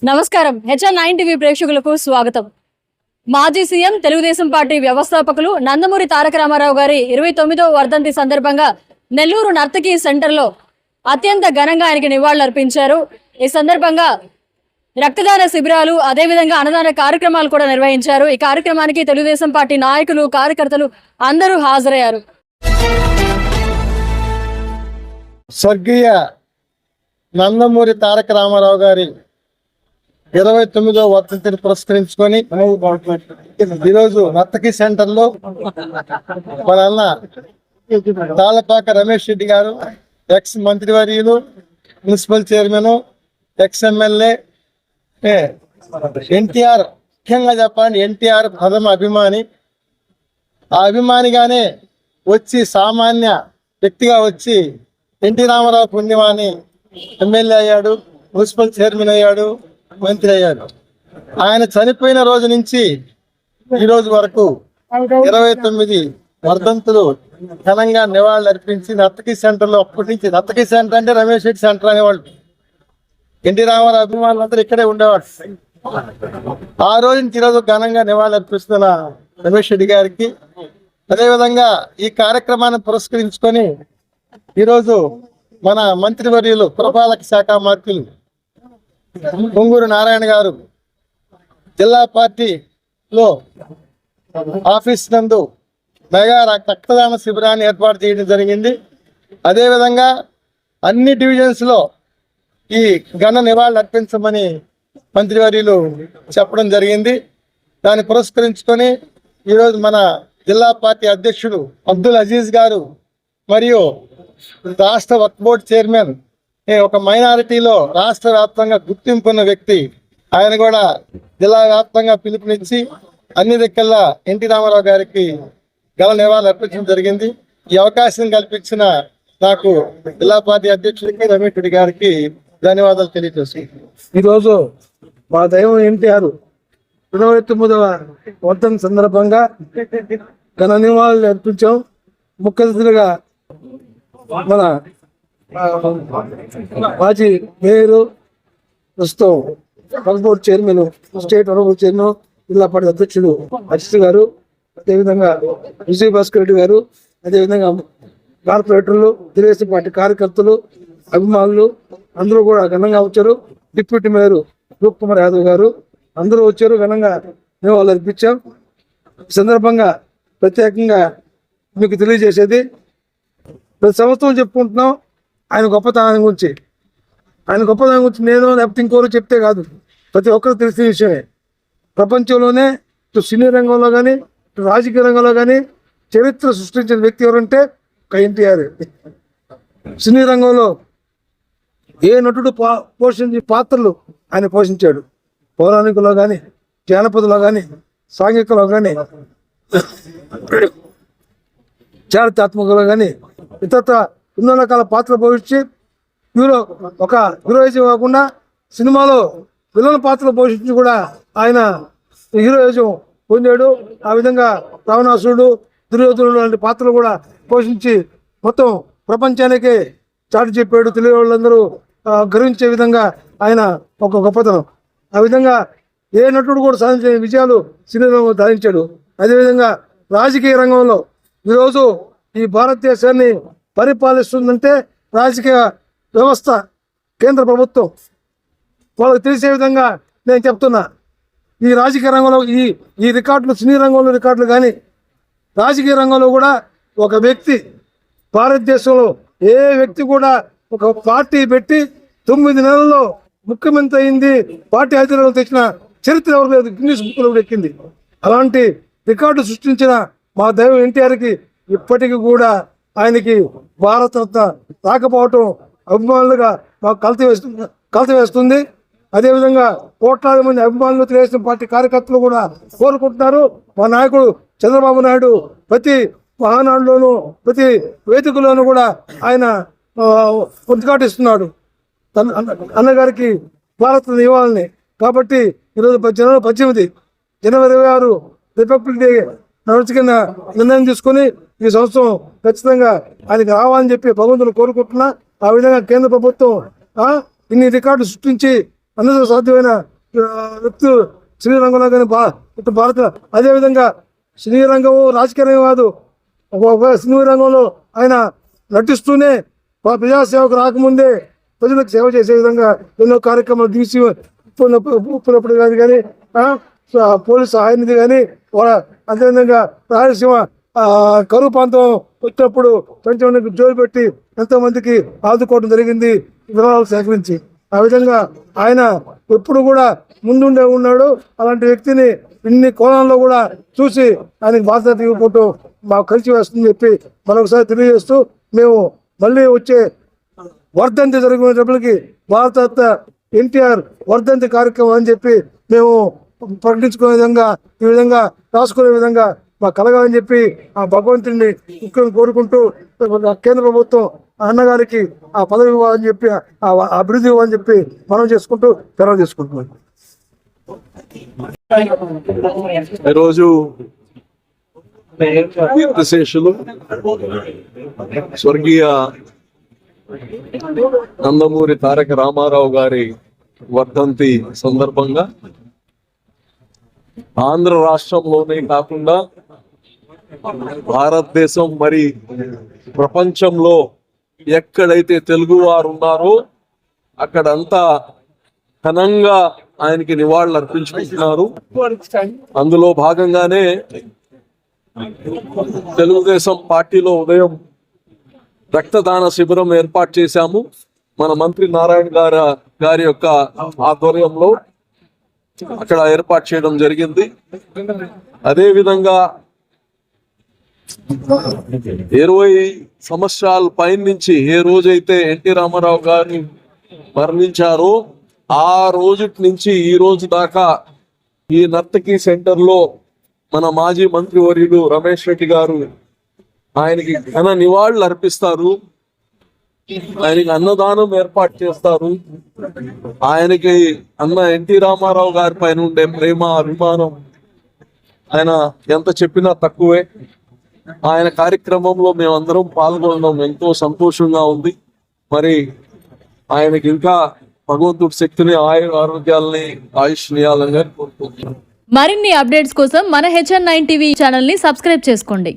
నమస్కారం. HN nine TV ప్రేక్షకులకు స్వాగతం. మాజీ సీఎం తెలుగుదేశం పార్టీ వ్యవస్థాపకులు నందమూరి తారక రామారావు గారి ఇరవై తొమ్మిదో వర్ధంతి సందర్భంగా నెల్లూరు నర్తకి సెంటర్లో అత్యంత ఘనంగా ఆయనకి నివాళులర్పించారు ఈ సందర్భంగా రక్తదాన శిబిరాలు అదేవిధంగా అన్నదాన కార్యక్రమాలు కూడా నిర్వహించారు. ఈ కార్యక్రమానికి తెలుగుదేశం పార్టీ నాయకులు కార్యకర్తలు అందరూ హాజరయ్యారు. స్వర్గీయ నందమూరి తారక రామారావు గారి ఇరవై తొమ్మిదో వర్ధంతిని పురస్కరించుకొని ఈరోజు నర్తకి సెంటర్లో మన అన్న తాళపాక రమేష్ రెడ్డి గారు ఎక్స్ మంత్రివర్యులు municipal chairman ex MLA NTR ముఖ్యంగా చెప్పండి ఎన్టీఆర్ ప్రథమ అభిమాని. ఆ అభిమానిగానే వచ్చి సామాన్య వ్యక్తిగా వచ్చి ఎన్టీ రామారావు పుణ్యమాని ఎమ్మెల్యే అయ్యాడు మున్సిపల్ చైర్మన్ అయ్యాడు. మంత్రి అయ్యారు ఆయన చనిపోయిన రోజు నుంచి ఈ రోజు వరకు ఇరవై తొమ్మిది వర్ధంతులు ఘనంగా నివాళులు అర్పించి నర్తకి సెంటర్లో అప్పటి నుంచి నర్తకి సెంటర్ అంటే రమేష్ రెడ్డి సెంటర్ అనేవాళ్ళు. ఎన్టీ రామారావు అభిమానులు అందరూ ఇక్కడే ఉండేవాడు ఆ రోజు నుంచి ఈరోజు ఘనంగా నివాళులు అర్పిస్తున్న రమేష్ రెడ్డి గారికి. అదేవిధంగా ఈ కార్యక్రమాన్ని పురస్కరించుకొని ఈరోజు మన మంత్రివర్యులు పురపాలక శాఖ మంత్రులు పొంగూరు నారాయణ గారు జిల్లా పార్టీలో ఆఫీస్ నందు మెగా రక్తదాన శిబిరాన్ని ఏర్పాటు చేయడం జరిగింది. అదేవిధంగా అన్ని డివిజన్స్లో ఈ ఘన నివాళులు అర్పించమని మంత్రివర్యులు చెప్పడం జరిగింది. దాన్ని పురస్కరించుకొని ఈరోజు మన జిల్లా పార్టీ అధ్యక్షుడు అబ్దుల్ అజీజ్ గారు మరియు రాష్ట్ర వక్ బోర్డు చైర్మన్ ఒక మైనారిటీలో రాష్ట్ర వ్యాప్తంగా గుర్తింపున్న వ్యక్తి ఆయన కూడా జిల్లా వ్యాప్తంగా పిలుపునిచ్చి అన్ని దిక్కల్లా ఎన్టీ రామారావు గారికి గల నివాళులు అర్పించడం జరిగింది. ఈ అవకాశం కల్పించిన నాకు జిల్లా పార్టీ అధ్యక్షుడికి రమేష్ రెడ్డి గారికి ధన్యవాదాలు తెలియజేస్తున్నాను. ఈరోజు మా దైవం ఎన్టీఆర్ ఇరవై తొమ్మిదవ సందర్భంగా ఘన నివాళులు అర్పించాం. ముఖ్య మన మాజీ మేయరు ప్రస్తుతం Waqf board chairman state Waqf board chairman జిల్లా పార్టీ అధ్యక్షుడు అజిత్ గారు అదేవిధంగా విజయ్ భాస్కర్ రెడ్డి గారు అదేవిధంగా కార్పొరేటర్లు తెలుగుదేశం పార్టీ కార్యకర్తలు అభిమానులు అందరూ కూడా ఘనంగా వచ్చారు. డిప్యూటీ మేయర్ రూప్ కుమార్ యాదవ్ గారు అందరూ వచ్చారు ఘనంగా మేము వాళ్ళు అర్పించాం. ఈ సందర్భంగా ప్రత్యేకంగా మీకు తెలియజేసేది ప్రతి సంవత్సరం చెప్పుకుంటున్నాం ఆయన గొప్పతనం గురించి. ఆయన గొప్పతనం గురించి నేను లేకపోతే ఇంకోరు చెప్తే కాదు. ప్రతి ఒక్కరు తెలిసిన విషయమే. ప్రపంచంలోనే ఇటు సినీ రంగంలో కానీ ఇటు రాజకీయ రంగంలో కానీ చరిత్ర సృష్టించిన వ్యక్తి ఎవరంటే ఒక ఎన్టీఆర్. సినీ రంగంలో ఏ నటుడు పా పోషించే పాత్రలు ఆయన పోషించాడు. పౌరాణికలో కానీ జానపదలో కానీ సాంఘికలో కానీ చారిత్రాత్మకలో కానీ ఇతర ఎన్నో రకాల పాత్రలు పోషించి హీరో ఒక హీరోయిజం కాకుండా సినిమాలో విలన్ పాత్రలు పోషించి కూడా ఆయన హీరోయిజం పొందాడు. ఆ విధంగా రావణాసురుడు దుర్యోధనుడు లాంటి పాత్రలు కూడా పోషించి మొత్తం ప్రపంచానికే చాటి చెప్పాడు. తెలుగు వాళ్ళందరూ గర్వించే విధంగా ఆయన ఒక గొప్పతనం. ఆ విధంగా ఏ నటుడు కూడా సాధించిన విజయాలు సినీ రంగంలో సాధించాడు అదేవిధంగా రాజకీయ రంగంలో ఈరోజు ఈ భారతదేశాన్ని పరిపాలిస్తుందంటే రాజకీయ వ్యవస్థ కేంద్ర ప్రభుత్వం. వాళ్ళకి తెలిసే విధంగా నేను చెప్తున్నా. ఈ రాజకీయ రంగంలో ఈ ఈ రికార్డులు సినీ రంగంలో రికార్డులు కానీ రాజకీయ రంగంలో కూడా ఒక వ్యక్తి భారతదేశంలో ఏ వ్యక్తి కూడా ఒక పార్టీ పెట్టి తొమ్మిది నెలల్లో ముఖ్యమంత్రి అయింది పార్టీ అధికారంలో తెచ్చిన చరిత్ర ఎవరు లేదు గిన్నీస్ బుక్లో ఎక్కింది. అలాంటి రికార్డు సృష్టించిన మా దైవం ఎన్టీఆర్కి ఇప్పటికీ కూడా ఆయనకి భారతరత్న రాకపోవటం అభిమానులుగా మాకు కలత వేస్తుంది కలత వేస్తుంది. అదేవిధంగా కోట్లాది మంది అభిమానులు తెలుగుదేశం పార్టీ కార్యకర్తలు కూడా కోరుకుంటున్నారు. మా నాయకుడు చంద్రబాబు నాయుడు ప్రతి మహానాడులోనూ ప్రతి వేదికలోనూ కూడా ఆయన ఉద్ఘాటిస్తున్నాడు. తన అన్నగారికి భారత ఇవ్వాలని. కాబట్టి ఈరోజు జనవరి పద్దెనిమిది జనవరి ఇరవై ఆరు రిపబ్లిక్ డే నడుచుకున్న నిర్ణయం తీసుకొని ఈ సంవత్సరం ఖచ్చితంగా ఆయనకి రావాలని చెప్పి భగవంతుని కోరుకుంటున్నా ఆ విధంగా కేంద్ర ప్రభుత్వం ఇన్ని రికార్డు సృష్టించి అందరూ సాధ్యమైన వ్యక్తులు శ్రీరంగంలో కానీ భా ఇటు భారత అదేవిధంగా శ్రీరంగం రాజకీయం కాదు ఒక రంగంలో ఆయన నటిస్తూనే ప్రజాసేవకు రాకముందే ప్రజలకు సేవ చేసే విధంగా ఎన్నో కార్యక్రమాలు తీసి ఉప్పునప్పుడు కానీ కానీ పోలీసు సహాయ నిధి కానీ వాళ్ళ అదేవిధంగా రాయలసీమ కరువు ప్రాంతం వచ్చినప్పుడు కొంచెం జోలు పెట్టి ఎంతో మందికి ఆదుకోవడం జరిగింది. వివరాలు సేకరించి ఆ విధంగా ఆయన ఎప్పుడు కూడా ముందుండే ఉన్నాడు. అలాంటి వ్యక్తిని ఇన్ని కోణాల్లో కూడా చూసి ఆయనకి బాధ్యత ఇవ్వకుంటూ మాకు కలిసి వేస్తుందని చెప్పి మరొకసారి తెలియజేస్తూ మేము మళ్ళీ వచ్చే వర్ధంతి జరిగినప్పటికి భారత ఎన్టీఆర్ వర్ధంతి కార్యక్రమం అని చెప్పి మేము ప్రకటించుకునే విధంగా ఈ విధంగా రాసుకునే విధంగా మాకు కలగాలని చెప్పి ఆ భగవంతుడిని ముఖ్యంగా కోరుకుంటూ కేంద్ర ప్రభుత్వం ఆ అన్నగారికి ఆ పదవి ఇవ్వాలని చెప్పి ఆ అభివృద్ధి ఇవ్వాలని చెప్పి మనం చేసుకుంటూ తెరవ చేసుకుంటున్నాం. ఈరోజు తీర్థశేషులు స్వర్గీయ నందమూరి తారక రామారావు గారి వర్ధంతి సందర్భంగా ఆంధ్ర రాష్ట్రంలోనే కాకుండా భారతదేశం మరి ప్రపంచంలో ఎక్కడైతే తెలుగు వారు ఉన్నారో అక్కడంతా ఘనంగా ఆయనకి నివాళులు అర్పించుకుంటున్నారు. అందులో భాగంగానే తెలుగుదేశం పార్టీలో ఉదయం రక్తదాన శిబిరం ఏర్పాటు చేశాము. మన మంత్రి నారాయణ గారు గారి యొక్క ఆధ్వర్యంలో అక్కడ ఏర్పాటు చేయడం జరిగింది. అదే విధంగా ఇరవై సంవత్సరాల పైన నుంచి ఏ రోజైతే ఎన్టీ రామారావు గారిని మరణించారో ఆ రోజు నుంచి ఈ రోజు దాకా ఈ నర్తకి సెంటర్లో మన మాజీ మంత్రి వర్యులు రమేష్ రెడ్డి గారు ఆయనకి ఘన నివాళులు అర్పిస్తారు. ఆయనకి అన్నదానం ఏర్పాటు చేస్తారు. ఆయనకి అన్న ఎన్టీ రామారావు గారి పైన ఉండే ప్రేమ అభిమానం ఆయన ఎంత చెప్పినా తక్కువే. ఆయన కార్యక్రమంలో మేమందరం పాల్గొనడం ఎంతో సంతోషంగా ఉంది. మరి ఆయనకి ఇంకా భగవంతుడి శక్తిని ఆయు ఆరోగ్యాలని ఆయుష్ నియాలని కోరుకుంటున్నాను మరిన్ని అప్డేట్స్ కోసం మన హెచ్ఎన్ నైన్ టీవీ ఛానల్ని సబ్స్క్రైబ్ చేసుకోండి.